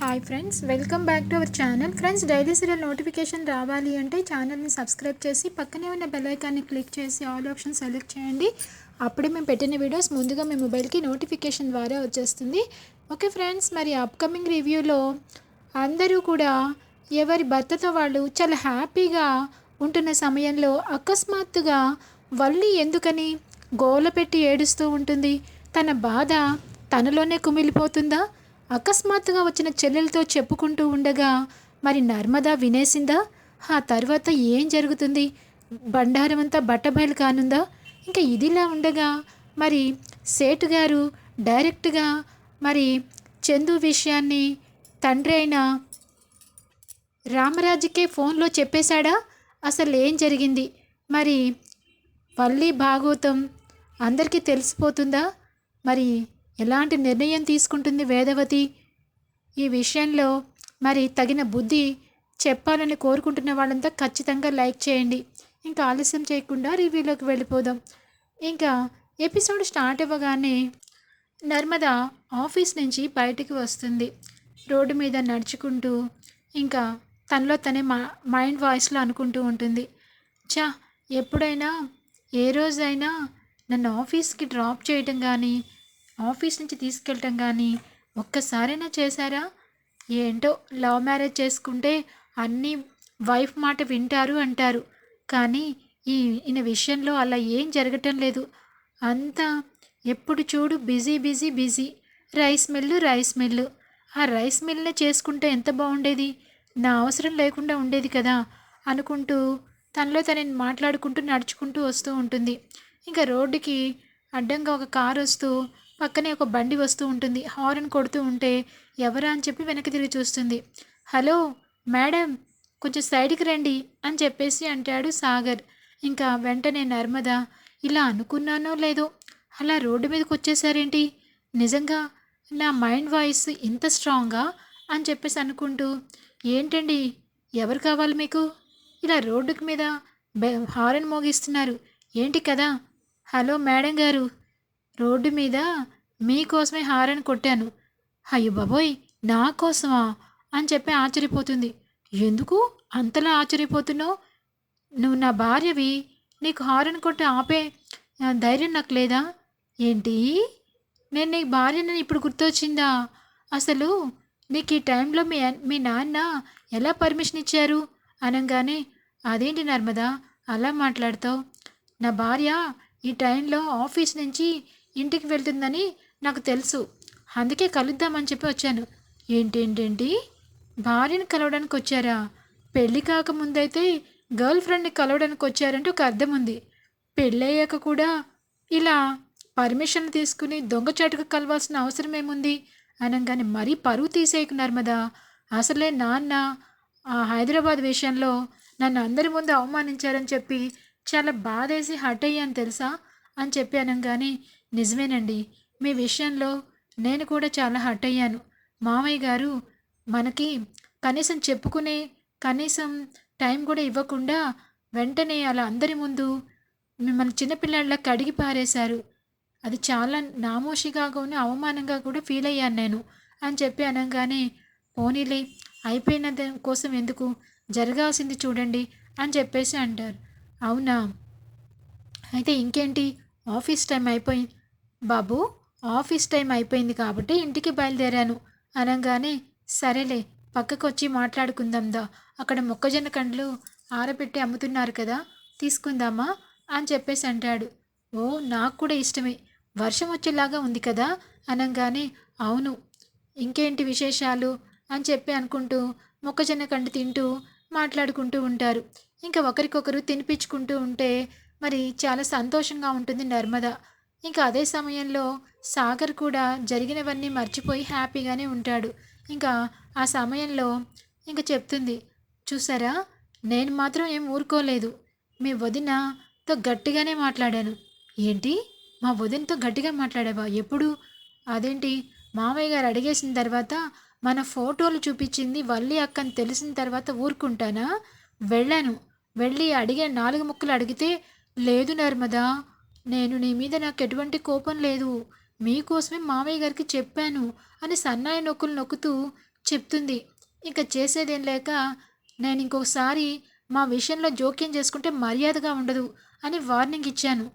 Hi friends welcome back to our channel friends daily serial notification రావాలి అంటే ఛానల్ని subscribe చేసి పక్కనే ఉన్న బెల్ ఐకాన్ని క్లిక్ చేసి ఆల్ ఆప్షన్ సెలెక్ట్ చేయండి. అప్పుడే మేము పెట్టిన వీడియోస్ ముందుగా మీ మొబైల్కి నోటిఫికేషన్ ద్వారా వచ్చేస్తుంది. ఓకే ఫ్రెండ్స్ మరి అప్కమింగ్ రివ్యూలో అందరూ కూడా ఎవరి భర్తతో వాళ్ళు చాలా హ్యాపీగా ఉంటున్న సమయంలో అకస్మాత్తుగా వల్లి ఎందుకని గోల పెట్టి ఏడుస్తూ ఉంటుంది? తన బాధ తనలోనే కుమిలిపోతుందా? అకస్మాత్తుగా వచ్చిన చెల్లెలతో చెప్పుకుంటూ ఉండగా మరి నర్మదా వినేసిందా? ఆ తర్వాత ఏం జరుగుతుంది? బండారం అంతా బట్టబయలు కానుందా? ఇంకా ఇదిలా ఉండగా మరి సేటు గారు డైరెక్ట్గా మరి చందు విషయాన్ని తండ్రి అయిన రామరాజుకే ఫోన్లో చెప్పేశాడా? అసలు ఏం జరిగింది? మరి వల్లి భాగవతం అందరికీ తెలిసిపోతుందా? మరి ఎలాంటి నిర్ణయం తీసుకుంటుంది వేదవతి? ఈ విషయంలో మరి తగిన బుద్ధి చెప్పాలని కోరుకుంటున్న వాళ్ళంతా ఖచ్చితంగా లైక్ చేయండి. ఇంకా ఆలస్యం చేయకుండా రివ్యూలోకి వెళ్ళిపోదాం. ఇంకా ఎపిసోడ్ స్టార్ట్ అవ్వగానే నర్మద ఆఫీస్ నుంచి బయటికి వస్తుంది. రోడ్డు మీద నడుచుకుంటూ ఇంకా తనలో తనే మా మైండ్ వాయిస్లో అనుకుంటూ ఉంటుంది. చా ఎప్పుడైనా ఏ రోజైనా నన్ను ఆఫీస్కి డ్రాప్ చేయటం కానీ ఆఫీస్ నుంచి తీసుకెళ్ళటం కానీ ఒక్కసారైనా చేశారా? ఏంటో లవ్ మ్యారేజ్ చేసుకుంటే అన్నీ వైఫ్ మాట వింటారు అంటారు. కానీ ఈ ఈయన విషయంలో అలా ఏం జరగటం లేదు. అంతా ఎప్పుడు చూడు busy busy busy. Rice mill rice mill. ఆ రైస్ మిల్నే చేసుకుంటే ఎంత బాగుండేది? నా అవసరం లేకుండా ఉండేది కదా అనుకుంటూ తనలో తనని మాట్లాడుకుంటూ నడుచుకుంటూ వస్తూ ఉంటుంది. ఇంకా రోడ్డుకి అడ్డంగా ఒక కారు వస్తూ పక్కనే ఒక బండి వస్తూ ఉంటుంది. హారన్ కొడుతూ ఉంటే ఎవరా అని చెప్పి వెనక్కి తిరిగి చూస్తుంది. హలో మేడం కొంచెం సైడ్కి రండి అని చెప్పేసి అంటాడు సాగర్. ఇంకా వెంటనే నర్మద ఇలా అనుకున్నానో లేదో అలా రోడ్డు మీదకి వచ్చేసారేంటి? నిజంగా నా మైండ్ వాయిస్ ఇంత స్ట్రాంగా? అని చెప్పేసి అనుకుంటూ ఏంటండి ఎవరు కావాలి మీకు? ఇలా రోడ్డుకి మీద బె హారన్ మోగిస్తున్నారు. ఏంటి కదా హలో మేడం గారు రోడ్డు మీద మీకోసమే హారన్ కొట్టాను. అయ్యో బాబోయ్ నా కోసమా అని చెప్పి ఆశ్చర్యపోతుంది. ఎందుకు? అంతలా ఆశ్చర్యపోతున్నావు? నువ్వు నా భార్యవి. నీకు హారన్ కొట్టి ఆపే ధైర్యం నాకు లేదా? ఏంటి? నేను నీ భార్యని ఇప్పుడు గుర్తొచ్చిందా? అసలు నీకు ఈ టైంలో మీ మీ నాన్న ఎలా పర్మిషన్ ఇచ్చారు? అనగానే అదేంటి నర్మదా అలా మాట్లాడతావు? నా భార్య ఈ టైంలో ఆఫీస్ నుంచి ఇంటికి వెళ్తుందని నాకు తెలుసు. అందుకే కలుద్దామని చెప్పి వచ్చాను. ఏంటేంటేంటి? భార్యని కలవడానికి వచ్చారా? పెళ్ళి కాకముందైతే గర్ల్ ఫ్రెండ్ని కలవడానికి వచ్చారంటే ఒక అర్థం ఉంది. పెళ్ళయ్యాక కూడా ఇలా పర్మిషన్ తీసుకుని దొంగచాటుకు కలవాల్సిన అవసరం ఏముంది? అనగానే మరీ పరువు తీసేయకు నర్మదా అసలే నాన్న ఆ హైదరాబాద్ విషయంలో నన్ను అందరి ముందు అవమానించారని చెప్పి చాలా బాధేసి హట్ అయ్యాను తెలుసా? అని చెప్పి అనగానే నిజమేనండి. మీ విషయంలో నేను కూడా చాలా హట్ అయ్యాను. మామయ్య గారు మనకి కనీసం చెప్పుకునే కనీసం టైం కూడా ఇవ్వకుండా వెంటనే అలా అందరి ముందు మిమ్మల్ని చిన్నపిల్లల్లా కడిగి పారేశారు. అది చాలా నామోషిగా అవమానంగా కూడా ఫీల్ అయ్యాను నేను అని చెప్పి అనగానే పోనీలే అయిపోయిన కోసం ఎందుకు? జరగాల్సింది చూడండి అని చెప్పేసి అంటారు. అవునా? అయితే ఇంకేంటి? ఆఫీస్ టైం అయిపోయింది బాబు ఆఫీస్ టైం అయిపోయింది కాబట్టి ఇంటికి బయలుదేరాను. అనగానే సరేలే పక్కకు వచ్చి మాట్లాడుకుందాందా అక్కడ మొక్కజొన్న కండ్లు ఆరబెట్టి అమ్ముతున్నారు కదా తీసుకుందామా అని చెప్పేసి అంటాడు. ఓ నాకు కూడా ఇష్టమే. వర్షం వచ్చేలాగా ఉంది కదా అనగానే అవును. ఇంకేంటి విశేషాలు? అని చెప్పి అనుకుంటూ మొక్కజొన్న కండు తింటూ మాట్లాడుకుంటూ ఉంటారు. ఇంకా ఒకరికొకరు తినిపించుకుంటూ ఉంటే మరి చాలా సంతోషంగా ఉంటుంది నర్మదా. ఇంకా అదే సమయంలో సాగర్ కూడా జరిగినవన్నీ మర్చిపోయి హ్యాపీగానే ఉంటాడు. ఇంకా ఆ సమయంలో ఇంకా చెప్తుంది చూసారా? నేను మాత్రం ఏం ఊరుకోలేదు. మీ వదినతో గట్టిగానే మాట్లాడాను. ఏంటి? మా వదినతో గట్టిగా మాట్లాడావా? ఎప్పుడు? అదేంటి? మామయ్య గారు అడిగేసిన తర్వాత మన ఫోటోలు చూపించింది వల్లి అక్కని తెలిసిన తర్వాత ఊరుకుంటానా? వెళ్ళాను. వెళ్ళి అడిగే నాలుగు ముక్కలు అడిగితే లేదు నర్మదా నేను నీ మీద నాకు ఎటువంటి కోపం లేదు. మీకోసమే మామయ్య గారికి చెప్పాను అని సన్నాయి నొక్కులు నొక్కుతూ చెప్తుంది. ఇంకా చేసేదేం లేక నేను ఇంకొకసారి మా విషయంలో జోక్యం చేసుకుంటే మర్యాదగా ఉండదు అని వార్నింగ్ ఇచ్చాను.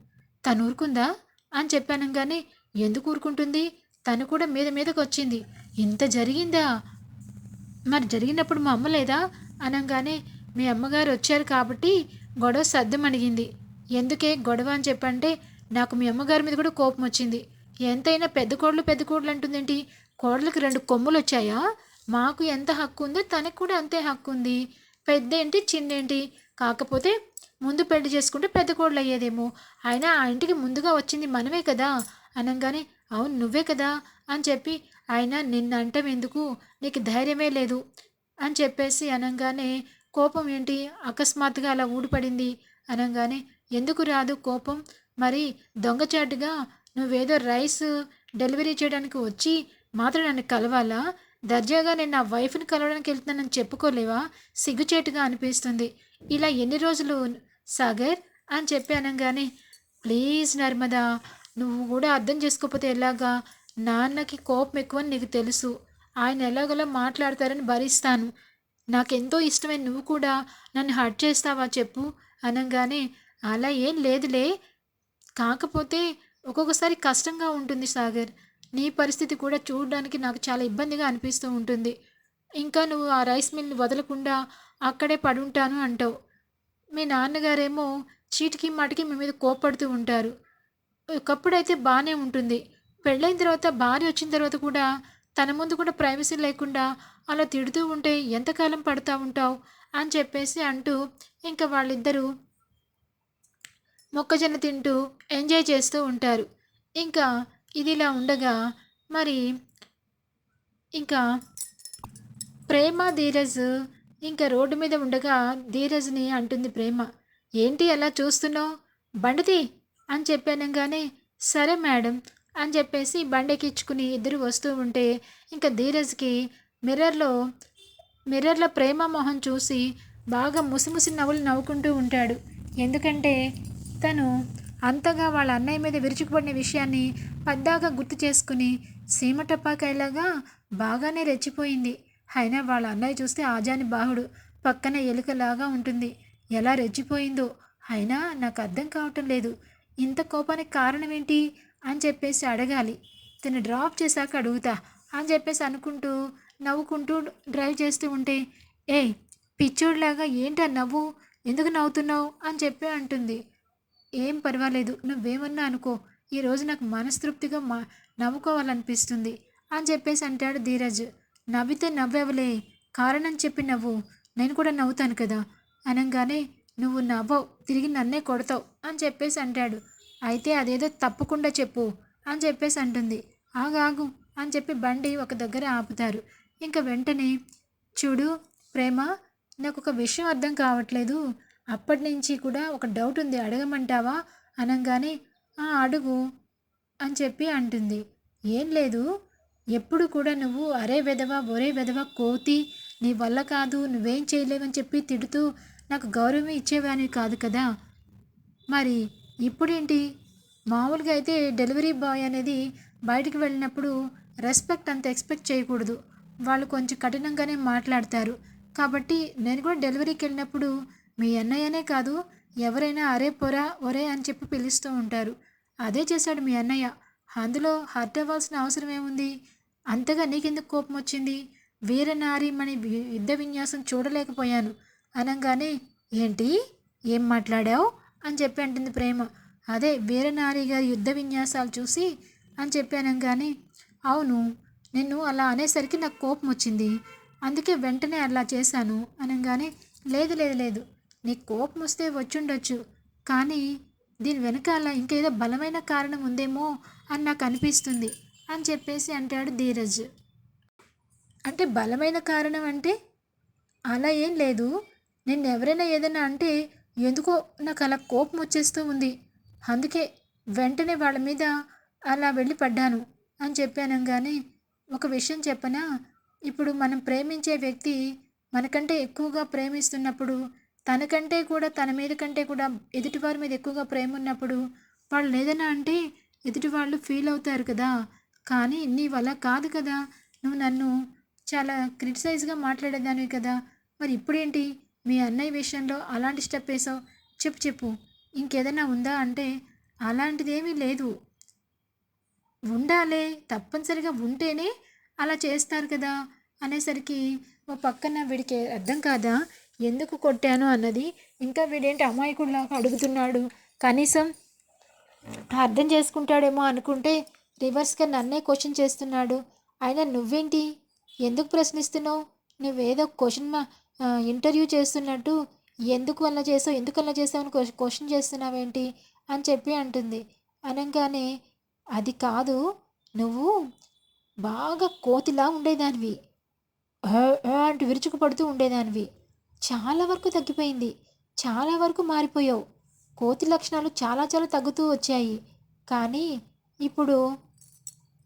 తను ఊరుకుందా? అని చెప్పాను కానీ ఎందుకు ఊరుకుంటుంది? తను కూడా మీద మీదకి వచ్చింది. ఇంత జరిగిందా? మరి జరిగినప్పుడు మా అమ్మ లేదా? అనగానే మీ అమ్మగారు వచ్చారు కాబట్టి గొడవ సర్దమణిగింది. ఎందుకే గొడవ అని చెప్పంటే నాకు మీ అమ్మగారి మీద కూడా కోపం వచ్చింది. ఎంతైనా పెద్ద కోడలు పెద్ద కోడలు అంటుందేంటి? కోడలకు రెండు కొమ్ములు వచ్చాయా? మాకు ఎంత హక్కు ఉందో తనకు కూడా అంతే హక్కు ఉంది పెద్ద ఏంటి కాకపోతే ముందు పెళ్ళి చేసుకుంటే పెద్ద కోడలు అయ్యేదేమో. అయినా ఆ ఇంటికి ముందుగా వచ్చింది మనమే కదా? అనగానే అవును నువ్వే కదా? అని చెప్పి ఆయన నిన్న అంటం ఎందుకు? నీకు ధైర్యమే లేదు. అని చెప్పేసి అనగానే కోపం ఏంటి? అకస్మాత్తుగా అలా ఊడిపడింది. అనగానే ఎందుకు రాదు కోపం? మరి దొంగచాటుగా నువ్వేదో రైస్ డెలివరీ చేయడానికి వచ్చి మాత్రం నన్ను కలవాలా? దర్జాగా నేను నా వైఫ్ని కలవడానికి వెళ్తున్నానని చెప్పుకోలేవా? సిగ్గుచేటుగా అనిపిస్తుంది. ఇలా ఎన్ని రోజులు సాగర్? అని చెప్పి అనగానే ప్లీజ్ నర్మదా నువ్వు కూడా అర్థం చేసుకోకపోతే ఎలాగా? నాన్నకి కోపం ఎక్కువని నీకు తెలుసు. ఆయన ఎలాగోలా మాట్లాడతారని భరిస్తాను. నాకెంతో ఇష్టమైన నువ్వు కూడా నన్ను హర్ట్ చేస్తావా చెప్పు అనగానే అలా ఏం లేదులే. కాకపోతే ఒక్కొక్కసారి కష్టంగా ఉంటుంది సాగర్. నీ పరిస్థితి కూడా చూడడానికి నాకు చాలా ఇబ్బందిగా అనిపిస్తూ ఉంటుంది. ఇంకా నువ్వు ఆ రైస్ మిల్ని వదలకుండా అక్కడే పడుంటాను అంటావు. మీ నాన్నగారేమో చీటికి మాటికి మీ మీద కోపడుతూ ఉంటారు. ఒకప్పుడైతే బాగానే ఉంటుంది. పెళ్ళైన తర్వాత భార్య వచ్చిన తర్వాత కూడా తన ముందు కూడా ప్రైవసీ లేకుండా అలా తిడుతూ ఉంటే ఎంతకాలం పడుతూ ఉంటావు అని చెప్పేసి అంటూ ఇంకా వాళ్ళిద్దరూ మొక్కజొన్న తింటూ ఎంజాయ్ చేస్తూ ఉంటారు. ఇంకా ఇదిలా ఉండగా మరి ఇంకా ప్రేమ ధీరజ్ ఇంకా రోడ్డు మీద ఉండగా ధీరజ్ని అంటుంది ప్రేమ. ఏంటి అలా చూస్తున్నావు? బండితి! అని చెప్పానంగానే సరే మేడం అని చెప్పేసి బండెక్కించుకుని ఇద్దరు వస్తూ ఉంటే ఇంకా ధీరజ్కి మిర్రర్లో మిర్రర్లో ప్రేమ మొహం చూసి బాగా ముసిముసి నవ్వులు నవ్వుకుంటూ ఉంటాడు. ఎందుకంటే తను అంతగా వాళ్ళ అన్నయ్య మీద విరుచుకుపడిన విషయాన్ని పద్దాగా గుర్తు చేసుకుని సీమటపాకాయలాగా బాగానే రెచ్చిపోయింది. అయినా వాళ్ళ అన్నయ్య చూస్తే ఆజాని బాహుడు పక్కన ఎలుకలాగా ఉంటుంది. ఎలా రెచ్చిపోయిందో అయినా నాకు అర్థం కావటం లేదు. ఇంత కోపానికి కారణం ఏంటి అని చెప్పేసి అడగాలి. తను డ్రాప్ చేశాక అడుగుతా అని చెప్పేసి అనుకుంటూ నవ్వుకుంటూ డ్రైవ్ చేస్తూ ఉంటే ఏయ్ పిచ్చోడ్లాగా ఏంటా నవ్వు? ఎందుకు నవ్వుతున్నావు? అని చెప్పి అంటుంది. ఏం పర్వాలేదు నువ్వేమన్నా అనుకో. ఈరోజు నాకు మనస్తృప్తిగా మా నవ్వుకోవాలనిపిస్తుంది అని చెప్పేసి అంటాడు ధీరజ్. నవ్వితే నవ్వెవలే? కారణం చెప్పి నవ్వు. నేను కూడా నవ్వుతాను కదా. అనగానే నువ్వు నవ్వవు తిరిగి నన్నే కొడతావు అని చెప్పేసి అంటాడు. అయితే అదేదో తప్పకుండా చెప్పు అని చెప్పేసి అంటుంది. ఆగాగు అని చెప్పి బండి ఒక దగ్గర ఆపుతారు. ఇంకా వెంటనే చూడు ప్రేమ నాకు ఒక విషయం అర్థం కావట్లేదు. అప్పటి నుంచి కూడా ఒక డౌట్ ఉంది. అడగమంటావా? అనగానే "ఆ, అడుగు అని చెప్పి అంటుంది. ఏం లేదు. ఎప్పుడు కూడా నువ్వు అరే విధవా ఒరే విధవా కోతి నీ వల్ల కాదు నువ్వేం చేయలేవని చెప్పి తిడుతూ నాకు గౌరవం ఇచ్చేవాని కాదు కదా. మరి ఇప్పుడేంటి? మామూలుగా అయితే డెలివరీ బాయ్ అనేది బయటికి వెళ్ళినప్పుడు రెస్పెక్ట్ అంత ఎక్స్పెక్ట్ చేయకూడదు. వాళ్ళు కొంచెం కఠినంగానే మాట్లాడతారు. కాబట్టి నేను కూడా డెలివరీకి వెళ్ళినప్పుడు మీ అన్నయ్యనే కాదు ఎవరైనా అరే పొరా ఒరే అని చెప్పి పిలుస్తూ ఉంటారు. అదే చేశాడు మీ అన్నయ్య. అందులో హర్ట్ అవ్వాల్సిన అవసరం ఏముంది? అంతగా నీకెందుకు కోపం వచ్చింది? వీరనారీమణి మన యుద్ధ విన్యాసం చూడలేకపోయాను. అనగానే ఏంటి? ఏం మాట్లాడావు? అని చెప్పి అంటుంది ప్రేమ. అదే వీరనారి గారి యుద్ధ విన్యాసాలు చూసి అని చెప్పి అనగానే అవును నిన్ను అలా అనేసరికి నాకు కోపం వచ్చింది. అందుకే వెంటనే అలా చేశాను అనగానే లేదు లేదు లేదు. నీకు కోపం వస్తే వచ్చుండొచ్చు. కానీ దీని వెనకాల ఇంకేదో బలమైన కారణం ఉందేమో అని నాకు అనిపిస్తుంది అని చెప్పేసి అంటాడు ధీరజ్. అంటే బలమైన కారణం అంటే? అలా ఏం లేదు. నిన్ను ఎవరైనా ఏదైనా అంటే ఎందుకో నాకు అలా కోపం వచ్చేస్తూ ఉంది. అందుకే వెంటనే వాళ్ళ మీద అలా వెళ్ళి పడ్డాను అని చెప్పాను కానీ ఒక విషయం చెప్పనా? ఇప్పుడు మనం ప్రేమించే వ్యక్తి మనకంటే ఎక్కువగా ప్రేమిస్తున్నప్పుడు తనకంటే కూడా తన మీద కంటే కూడా ఎదుటివారి మీద ఎక్కువగా ప్రేమ ఉన్నప్పుడు వాళ్ళు ఏదైనా అంటే ఎదుటి వాళ్ళు ఫీల్ అవుతారు కదా. కానీ నీ వల్ల కాదు కదా. నువ్వు నన్ను చాలా క్రిటిసైజ్గా మాట్లాడేదానివి కదా. మరి ఇప్పుడేంటి? మీ అన్నయ్య విషయంలో అలాంటి స్టెప్ వేసావు. చెప్పు చెప్పు. ఇంకేదైనా ఉందా అంటే అలాంటిదేమీ లేదు. ఉండాలే. తప్పనిసరిగా ఉంటేనే అలా చేస్తారు కదా అనేసరికి ఓ పక్కన వీడికి అర్థం కాదా? ఎందుకు కొట్టాను అన్నది ఇంకా వీడేంటి అమాయకుడిలాగా అడుగుతున్నాడు. కనీసం అర్థం చేసుకుంటాడేమో అనుకుంటే రివర్స్గా నన్నే క్వశ్చన్ చేస్తున్నాడు. అయినా నువ్వేంటి? ఎందుకు ప్రశ్నిస్తున్నావు? నువ్వేదో క్వశ్చన్ మా ఇంటర్వ్యూ చేస్తున్నట్టు ఎందుకు అలా చేసావు? ఎందుకు అలా చేసావు అని క్వశ్చన్ చేస్తున్నావేంటి? అని చెప్పి అంటుంది. అనగానే అది కాదు నువ్వు బాగా కోతిలా ఉండేదానివి. అంటూ విరుచుకుపడుతూ ఉండేదానివి. చాలా వరకు తగ్గిపోయింది. చాలా వరకు మారిపోయావు. కోతి లక్షణాలు చాలా చాలా తగ్గుతూ వచ్చాయి. కానీ ఇప్పుడు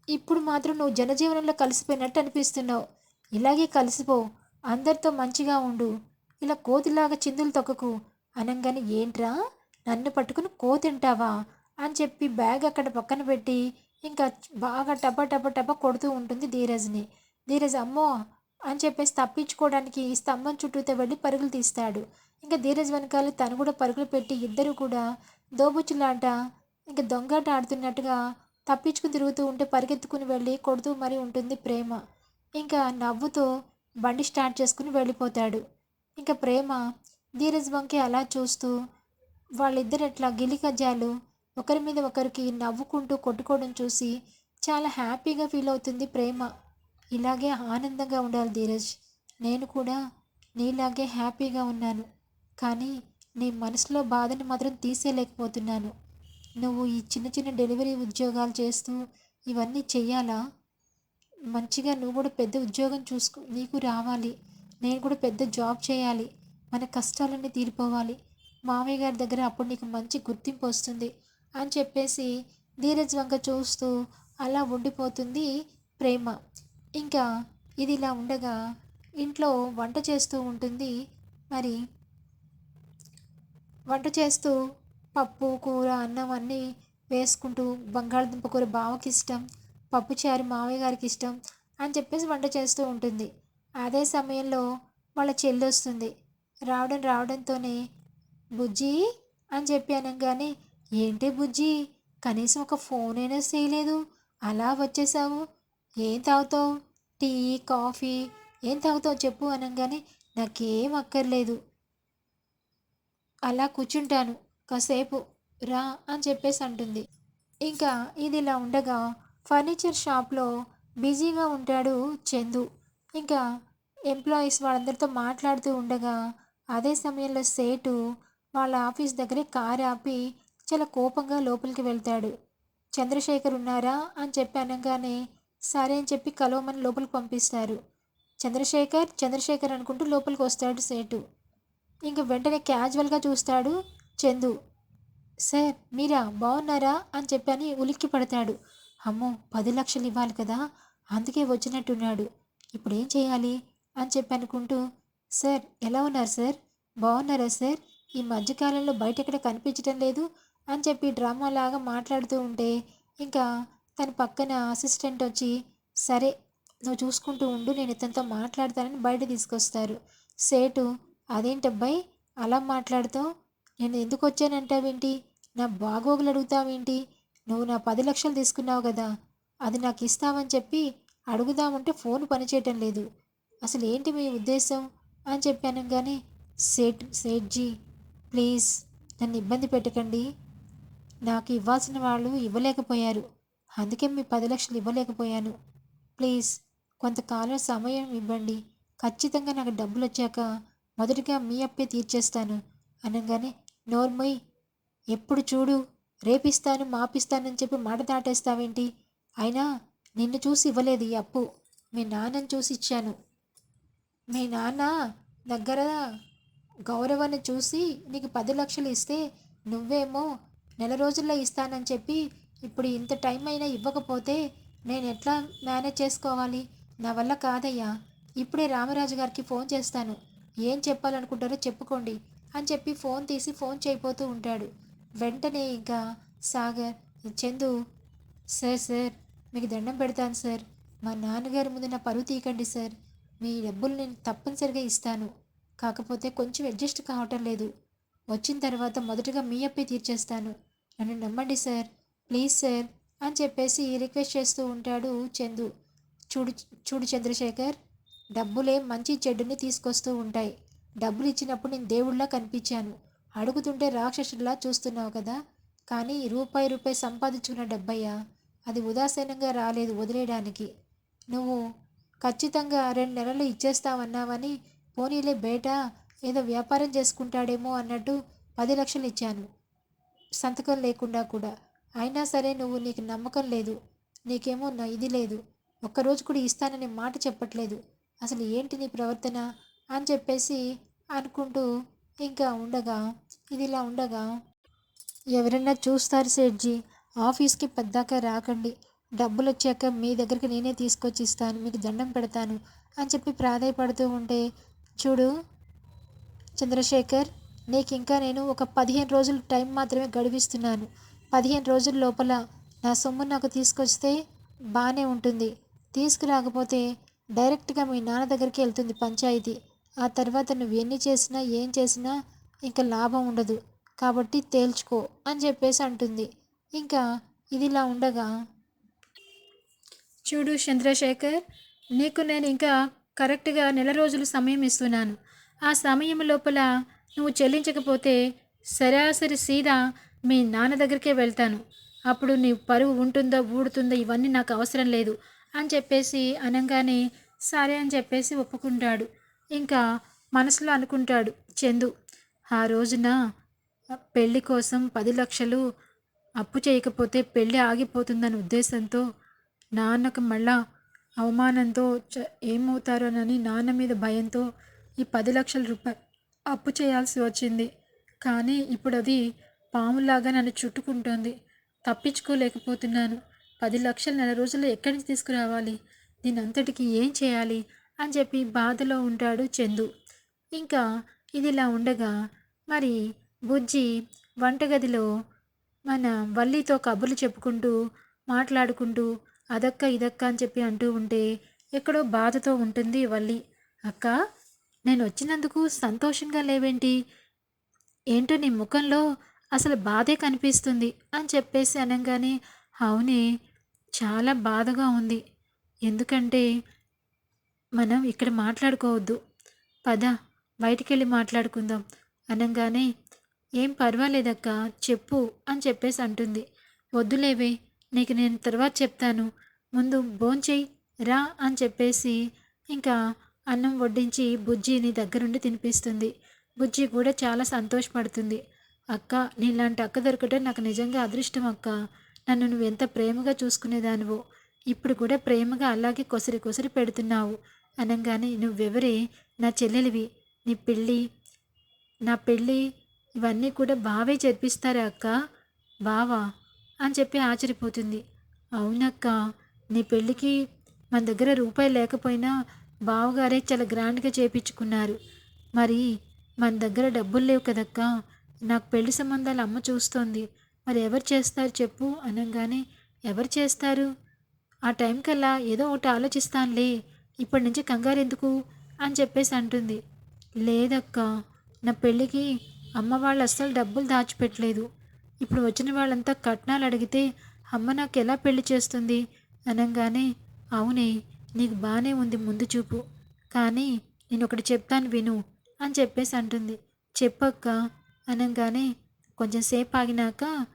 ఇప్పుడు మాత్రం నువ్వు జనజీవనంలో కలిసిపోయినట్టు అనిపిస్తున్నావు. ఇలాగే కలిసిపో. అందరితో మంచిగా ఉండు. ఇలా కోతిలాగా చిందులు తొక్కకు. అనగానే ఏంట్రా? నన్ను పట్టుకుని కోతింటావా అని చెప్పి బ్యాగ్ అక్కడ పక్కన పెట్టి ఇంకా బాగా టప టప టప కొడుతూ ఉంటుంది ధీరజ్ని. ధీరజ్ అమ్మో! అని చెప్పేసి తప్పించుకోవడానికి స్తంభం చుట్టూతో వెళ్ళి పరుగులు తీస్తాడు. ఇంకా ధీరజ్ వెనకాల తను కూడా పరుగులు పెట్టి ఇద్దరు కూడా దోబుచ్చులాట ఇంకా దొంగాట ఆడుతున్నట్టుగా తప్పించుకుని తిరుగుతూ ఉంటే పరిగెత్తుకుని వెళ్ళి కొడుతూ మరీ ఉంటుంది ప్రేమ. ఇంకా నవ్వుతూ బండి స్టార్ట్ చేసుకుని వెళ్ళిపోతాడు. ఇంకా ప్రేమ ధీరజ్ వంకి అలా చూస్తూ వాళ్ళిద్దరు అట్లా గిలికజ్జాలు ఒకరి మీద ఒకరికి నవ్వుకుంటూ కొట్టుకోవడం చూసి చాలా హ్యాపీగా ఫీల్ అవుతుంది ప్రేమ. ఇలాగే ఆనందంగా ఉండాలి ధీరజ్. నేను కూడా నీలాగే హ్యాపీగా ఉన్నాను. కానీ నీ మనసులో బాధని మాత్రం తీసేయలేకపోతున్నాను. నువ్వు ఈ చిన్న చిన్న డెలివరీ ఉద్యోగాలు చేస్తూ ఇవన్నీ చెయ్యాలా? మంచిగా నువ్వు కూడా పెద్ద ఉద్యోగం చూసుకో నీకు రావాలి. నేను కూడా పెద్ద జాబ్ చేయాలి. మన కష్టాలన్నీ తీరిపోవాలి. మామయ్య గారి దగ్గర అప్పుడు నీకు మంచి గుర్తింపు వస్తుంది అని చెప్పేసి ధీరజ్ వంక చూస్తూ అలా ఉండిపోతుంది ప్రేమ. ఇంకా ఇది ఇలా ఉండగా ఇంట్లో వంట చేస్తూ ఉంటుంది. మరి వంట చేస్తూ పప్పు కూర అన్నం అన్నీ వేసుకుంటూ బంగాళదుంప కూర బావకి ఇష్టం పప్పు చారు మామయ్య గారికి ఇష్టం అని చెప్పేసి వంట చేస్తూ ఉంటుంది. అదే సమయంలో వాళ్ళ చెల్లి వస్తుంది. రావడం రావడంతోనే బుజ్జి అని చెప్పి అనగానే ఏంటి బుజ్జి? కనీసం ఒక ఫోన్ అయినా చేయలేదు. అలా వచ్చేసావు. ఏం తాగుతావు? టీ కాఫీ ఏం తాగుతావు చెప్పు అనగానే నాకేం అక్కర్లేదు. అలా కూర్చుంటాను. కాసేపు రా అని చెప్పేసి అంటుంది. ఇంకా ఇది ఇలా ఉండగా ఫర్నిచర్ షాప్లో బిజీగా ఉంటాడు చందు. ఇంకా ఎంప్లాయీస్ వాళ్ళందరితో మాట్లాడుతూ ఉండగా అదే సమయంలో సేటు వాళ్ళ ఆఫీస్ దగ్గరే కారు ఆపి చాలా కోపంగా లోపలికి వెళ్తాడు. చంద్రశేఖర్ ఉన్నారా అని చెప్పి అనగానే సరే అని చెప్పి కలవమని లోపలికి పంపిస్తారు. చంద్రశేఖర్ చంద్రశేఖర్ అనుకుంటూ లోపలికి వస్తాడు సేటు. ఇంక వెంటనే క్యాజువల్గా చూస్తాడు చందు. సార్ మీరా? బాగున్నారా అని చెప్పని ఉలిక్కి పడతాడు. అమ్మో పది లక్షలు ఇవ్వాలి కదా? అందుకే వచ్చినట్టున్నాడు. ఇప్పుడు ఏం చేయాలి? అని చెప్పి అనుకుంటూ సార్ ఎలా ఉన్నారు సార్? బాగున్నారా సార్? ఈ మధ్యకాలంలో బయట ఎక్కడ కనిపించడం లేదు? అని చెప్పి డ్రామా లాగా మాట్లాడుతూ ఉంటే ఇంకా తన పక్కన అసిస్టెంట్ వచ్చి సరే నువ్వు చూసుకుంటూ ఉండు నేను ఇతనితో మాట్లాడతానని బయట తీసుకొస్తారు. సేటు అదేంటబ్బాయి అలా మాట్లాడుతావు నేను ఎందుకు వచ్చానంటావేంటి? నా బాగోగులు అడుగుతావేంటి? నువ్వు నా పది లక్షలు తీసుకున్నావు కదా అది నాకు ఇస్తావని చెప్పి అడుగుదామంటే ఫోన్ పనిచేయటం లేదు. అసలు ఏంటి మీ ఉద్దేశం? అని చెప్పాను కానీ సేట్ సేట్జీ ప్లీజ్ నన్ను ఇబ్బంది పెట్టకండి. నాకు ఇవ్వాల్సిన వాళ్ళు ఇవ్వలేకపోయారు. అందుకే మీ పది లక్షలు ఇవ్వలేకపోయాను. ప్లీజ్ కొంతకాలం సమయం ఇవ్వండి. ఖచ్చితంగా నాకు డబ్బులు వచ్చాక మొదటిగా మీ అప్పే తీర్చేస్తాను. అనగానే నోర్మయ్ ఎప్పుడు చూడు రేపిస్తాను మాపిస్తానని చెప్పి మాట దాటేస్తావేంటి? అయినా నిన్ను చూసి ఇవ్వలేదు ఈ అప్పు. మీ నాన్నని చూసి ఇచ్చాను. మీ నాన్న దగ్గర గౌరవాన్ని చూసి నీకు పది లక్షలు ఇస్తే నువ్వేమో నెల రోజుల్లో ఇస్తానని చెప్పి ఇప్పుడు ఇంత టైం అయినా ఇవ్వకపోతే నేను ఎట్లా మేనేజ్ చేసుకోవాలి? నా వల్ల కాదయ్యా. ఇప్పుడే రామరాజు గారికి ఫోన్ చేస్తాను. ఏం చెప్పాలనుకుంటారో చెప్పుకోండి అని చెప్పి ఫోన్ తీసి ఫోన్ చేయబోతూ ఉంటాడు. వెంటనే ఇంకా సాగర్ చందు సార్ సార్ మీకు దండం పెడతాను సార్. మా నాన్నగారి ముందు నా పరువు తీయకండి సార్. మీ డబ్బులు నేను తప్పనిసరిగా ఇస్తాను. కాకపోతే కొంచెం అడ్జస్ట్ కావటం లేదు. వచ్చిన తర్వాత మొదటగా మీ అప్పే తీర్చేస్తాను. నన్ను నమ్మండి సార్. ప్లీజ్ సార్ అని చెప్పేసి రిక్వెస్ట్ చేస్తూ ఉంటాడు చందు. చూడు చూడు చంద్రశేఖర్ డబ్బులే మంచి చెడ్డుని తీసుకొస్తూ ఉంటాయి. డబ్బులు ఇచ్చినప్పుడు నేను దేవుళ్ళ కనిపించాను. అడుగుతుంటే రాక్షసుడిలా చూస్తున్నావు కదా. కానీ రూపాయి రూపాయి సంపాదించుకున్న డబ్బయ్యా అది ఉదాసీనంగా రాలేదు వదిలేయడానికి. నువ్వు ఖచ్చితంగా రెండు నెలలు ఇచ్చేస్తావన్నావని పోనీలే బేటా ఏదో వ్యాపారం చేసుకుంటాడేమో అన్నట్టు పది లక్షలు ఇచ్చాను. సంతకం లేకుండా కూడా. అయినా సరే నువ్వు నీకు నమ్మకం లేదు. నీకేమో నా ఇది లేదు. ఒక్కరోజు కూడా ఇస్తానని మాట చెప్పట్లేదు. అసలు ఏంటి నీ ప్రవర్తన? అని చెప్పేసి అనుకుంటూ ఇంకా ఉండగా ఇదిలా ఉండగా ఎవరైనా చూస్తారు సేట్జీ ఆఫీస్కి పెద్దాక రాకండి. డబ్బులు వచ్చాక మీ దగ్గరికి నేనే తీసుకొచ్చి ఇస్తాను మీకు దండం పెడతాను అని చెప్పి ప్రాధాయపడుతూ ఉంటే చూడు చంద్రశేఖర్ నీకు ఇంకా నేను ఒక పదిహేను రోజులు టైం మాత్రమే గడిపిస్తున్నాను. పదిహేను రోజుల లోపల నా సొమ్ము నాకు తీసుకొస్తే బాగానే ఉంటుంది. తీసుకురాకపోతే డైరెక్ట్గా మీ నాన్న దగ్గరికి వెళ్తుంది పంచాయతీ. ఆ తర్వాత నువ్వు ఎన్ని చేసినా ఏం చేసినా ఇంకా లాభం ఉండదు. కాబట్టి తేల్చుకో అని చెప్పేసి అంటుంది. ఇంకా ఇదిలా ఉండగా చూడు చంద్రశేఖర్ నీకు నేను ఇంకా కరెక్ట్గా నెల రోజులు సమయం ఇస్తున్నాను. ఆ సమయం లోపల నువ్వు చెల్లించకపోతే సరాసరి సీదా మీ నాన్న దగ్గరికే వెళ్తాను. అప్పుడు నీ పరువు ఉంటుందో ఊడుతుందో ఇవన్నీ నాకు అవసరం లేదు అని చెప్పేసి అనగానే సరే అని చెప్పేసి ఒప్పుకుంటాడు. ఇంకా మనసులో అనుకుంటాడు చందు ఆ రోజున పెళ్ళి కోసం పది లక్షలు అప్పు చేయకపోతే పెళ్ళి ఆగిపోతుందనే ఉద్దేశంతో నాన్నకు మళ్ళా అవమానంతో చ ఏమవుతారోనని నాన్న మీద భయంతో ఈ పది లక్షల రూపాయలు అప్పు చేయాల్సి వచ్చింది. కానీ ఇప్పుడు అది పాములాగా నన్ను చుట్టుకుంటోంది. తప్పించుకోలేకపోతున్నాను. పది లక్షలు నెల రోజుల్లో ఎక్కడి నుంచి తీసుకురావాలి? దీని అంతటికి ఏం చేయాలి? అని చెప్పి బాధలో ఉంటాడు చందు. ఇంకా ఇదిలా ఉండగా మరి బుజ్జి వంటగదిలో మన వల్లితో కబుర్లు చెప్పుకుంటూ మాట్లాడుకుంటూ అదక్క ఇదక్క అని చెప్పి అంటూ ఉంటే ఎక్కడో బాధతో ఉంటుంది వల్లి. అక్క నేను వచ్చినందుకు సంతోషంగా లేవేంటి? ఏంటో నీ ముఖంలో అసలు బాధే కనిపిస్తుంది అని చెప్పేసి అనగానే అవునే చాలా బాధగా ఉంది. ఎందుకంటే మనం ఇక్కడ మాట్లాడుకోవద్దు. పద బయటికెళ్ళి మాట్లాడుకుందాం అనగానే ఏం పర్వాలేదక్క చెప్పు అని చెప్పేసి అంటుంది. వద్దులేవే నీకు నేను తర్వాత చెప్తాను. ముందు భోంచేయి రా అని చెప్పేసి ఇంకా అన్నం వడ్డించి బుజ్జిని దగ్గరుండి తినిపిస్తుంది. బుజ్జి కూడా చాలా సంతోషపడుతుంది. అక్క నీలాంటి అక్క దొరకటం నాకు నిజంగా అదృష్టం అక్క. నన్ను నువ్వు ఎంత ప్రేమగా చూసుకునేదానివో ఇప్పుడు కూడా ప్రేమగా అలాగే కొసరి కొసరి పెడుతున్నావు. అనగానే నువ్వెవరే? నా చెల్లెలివి. నీ పెళ్ళి నా పెళ్ళి ఇవన్నీ కూడా బావే జరిపిస్తారా అక్క. బావా? అని చెప్పి ఆశ్చర్యపోతుంది. అవునక్క నీ పెళ్ళికి మన దగ్గర రూపాయి లేకపోయినా బావగారే చాలా గ్రాండ్గా చేపించుకున్నారు. మరి మన దగ్గర డబ్బులు లేవు కదక్కా. నాకు పెళ్ళి సంబంధాలు అమ్మ చూస్తోంది. మరి ఎవరు చేస్తారు చెప్పు అనగానే ఎవరు చేస్తారు? ఆ టైం కల్లా ఏదో ఒకటి ఆలోచిస్తానులే. ఇప్పటి నుంచి కంగారు ఎందుకు? అని చెప్పేసి అంటుంది. లేదక్క నా పెళ్ళికి అమ్మ వాళ్ళు అస్సలు డబ్బులు దాచిపెట్టలేదు. ఇప్పుడు వచ్చిన వాళ్ళంతా కట్నాలు అడిగితే అమ్మ నాకు ఎలా పెళ్ళి చేస్తుంది? అనగానే అవునే నీకు బాగానే ఉంది ముందు చూపు. కానీ నేను ఒకటి చెప్తాను విను అని చెప్పేసి అంటుంది. చెప్పక్క అనగానే కొంచెంసేపు ఆగినాక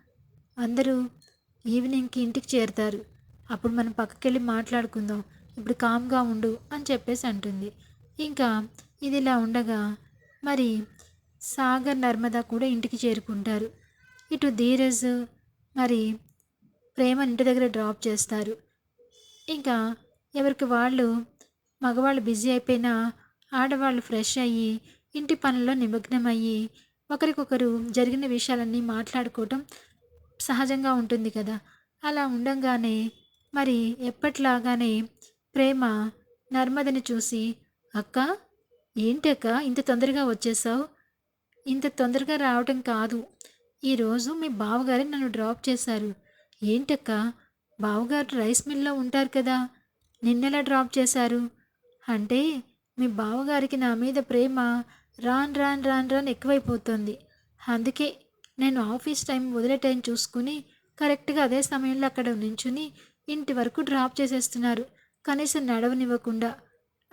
అందరూ ఈవినింగ్కి ఇంటికి చేరుతారు. అప్పుడు మనం పక్కకెళ్ళి మాట్లాడుకుందాం. ఇప్పుడు కామ్గా ఉండు అని చెప్పేసి అంటుంది. ఇంకా ఇది ఇలా ఉండగా మరి సాగర్ నర్మద కూడా ఇంటికి చేరుకుంటారు. ఇటు ధీరజ్ మరి ప్రేమ ఇంటి దగ్గర డ్రాప్ చేస్తారు. ఇంకా ఎవరికి వాళ్ళు మగవాళ్ళు బిజీ అయిపోయినా ఆడవాళ్ళు ఫ్రెష్ అయ్యి ఇంటి పనుల్లో నిమగ్నమయ్యి ఒకరికొకరు జరిగిన విషయాలన్నీ మాట్లాడుకోవటం సహజంగా ఉంటుంది కదా. అలా ఉండంగానే మరి ఎప్పట్లాగానే ప్రేమ నర్మదని చూసి అక్క ఏంటక్క ఇంత తొందరగా వచ్చేసావు? ఇంత తొందరగా రావటం కాదు. ఈరోజు మీ బావగారే నన్ను డ్రాప్ చేశారు. ఏంటక్క బావగారు రైస్ మిల్లో ఉంటారు కదా నిన్నెలా డ్రాప్ చేశారు? అంటే మీ బావగారికి నా మీద ప్రేమ రాన్ రాన్ రాన్ రాన్ ఎక్కువైపోతుంది. అందుకే నేను ఆఫీస్ టైం వదిలే టైం చూసుకుని కరెక్ట్గా అదే సమయంలో అక్కడ నించుని ఇంటి వరకు డ్రాప్ చేసేస్తున్నారు. కనీసం నడవనివ్వకుండా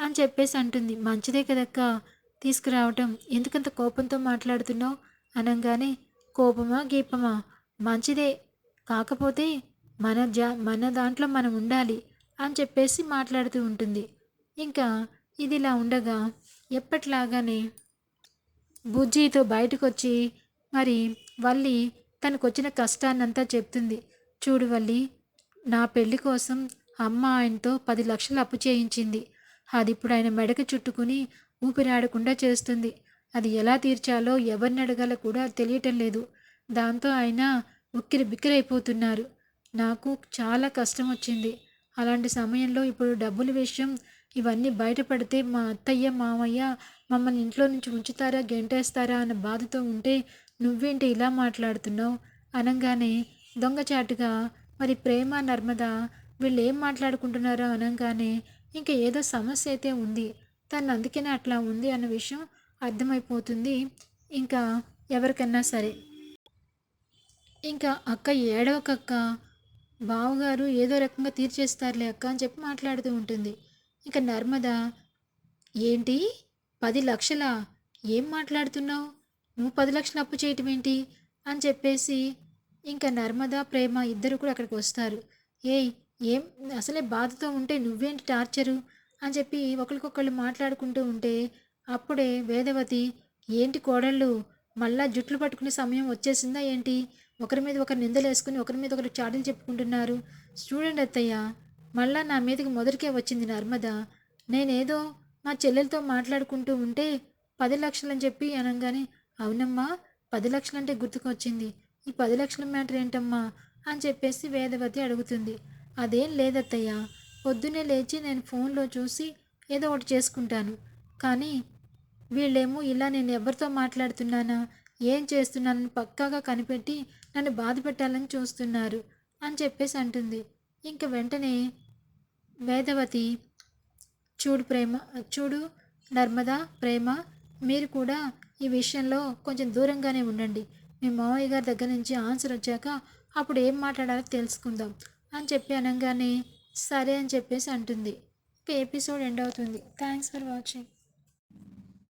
అని చెప్పేసి అంటుంది. మంచిదే కదక్క తీసుకురావటం. ఎందుకంత కోపంతో మాట్లాడుతున్నావు? అనగానే కోపమా గీపమా? మంచిదే. కాకపోతే మన జా మన దాంట్లో మనం ఉండాలి అని చెప్పేసి మాట్లాడుతూ ఉంటుంది. ఇంకా ఇదిలా ఉండగా ఎప్పట్లాగానే బుజ్జితో బయటకు వచ్చి మరి వల్లి తనకొచ్చిన కష్టాన్నంతా చెప్తుంది. చూడు వల్లి నా పెళ్ళి కోసం అమ్మ ఆయనతో పది లక్షలు అప్పు చేయించింది. అది ఇప్పుడు ఆయన మెడకు చుట్టుకుని ఊపిరాడకుండా చేస్తుంది. అది ఎలా తీర్చాలో ఎవరిని అడగాలో కూడా తెలియటం లేదు. దాంతో ఆయన ఉక్కిరి బిక్కిరైపోతున్నారు. నాకు చాలా కష్టం వచ్చింది అలాంటి సమయంలో ఇప్పుడు డబ్బుల విషయం ఇవన్నీ బయటపడితే మా అత్తయ్య మామయ్య మమ్మల్ని ఇంట్లో నుంచి ఉంచుతారా గెంటేస్తారా అన్న బాధతో ఉంటే నువ్వేంటి ఇలా మాట్లాడుతున్నావు? అనగానే దొంగచాటుగా మరి ప్రేమ నర్మద వీళ్ళు ఏం మాట్లాడుకుంటున్నారో అనగానే ఇంకా ఏదో సమస్య అయితే ఉంది. తను అందుకనే అట్లా ఉంది అన్న విషయం అర్థమైపోతుంది. ఇంకా ఎవరికన్నా సరే. ఇంకా అక్క ఏడవకక్క బావగారు ఏదో రకంగా తీర్చేస్తారులే అక్క అని చెప్పి మాట్లాడుతూ ఉంటుంది. ఇంకా నర్మద ఏంటి? పది లక్షల? ఏం మాట్లాడుతున్నావు? నువ్వు పది లక్షలు అప్పు చేయటం ఏంటి అని చెప్పేసి ఇంకా నర్మద ప్రేమ ఇద్దరు కూడా అక్కడికి వస్తారు. ఏయ్ ఏం అసలే బాధతో ఉంటే నువ్వేంటి టార్చరు? అని చెప్పి ఒకరికొకళ్ళు మాట్లాడుకుంటూ ఉంటే అప్పుడే వేదవతి ఏంటి కోడళ్ళు? మళ్ళా జుట్లు పట్టుకునే సమయం వచ్చేసిందా ఏంటి? ఒకరి మీద ఒకరు నిందలు వేసుకుని ఒకరి మీద ఒకరు చాటలు చెప్పుకుంటున్నారు. చూడండి అత్తయ్య మళ్ళా నా మీదకి మొదటికే వచ్చింది నర్మద. నేనేదో మా చెల్లెలతో మాట్లాడుకుంటూ ఉంటే పది లక్షలని చెప్పి అనగానే అవునమ్మా పది లక్షలంటే గుర్తుకొచ్చింది. ఈ పది లక్షల మ్యాటర్ ఏంటమ్మా? అని చెప్పేసి వేదవతి అడుగుతుంది. అదేం లేదత్తయ్య పొద్దున్నే లేచి నేను ఫోన్లో చూసి ఏదో ఒకటి చేసుకుంటాను. కానీ వీళ్ళేమో ఇలా నేను ఎవరితో మాట్లాడుతున్నానా ఏం చేస్తున్నానని పక్కాగా కనిపెట్టి నన్ను బాధ పెట్టాలని చూస్తున్నారు అని చెప్పేసి అంటుంది. ఇంక వెంటనే వేదవతి చూడు ప్రేమ చూడు నర్మదా ప్రేమ మీరు కూడా ఈ విషయంలో కొంచెం దూరంగానే ఉండండి. మీ మావయ్య గారి దగ్గర నుంచి ఆన్సర్ వచ్చాక అప్పుడు ఏం మాట్లాడాలో తెలుసుకుందాం అని చెప్పి అనగానే సరే అని చెప్పేసి అంటుంది. ఎపిసోడ్ ఎండ్ అవుతుంది. Thanks for watching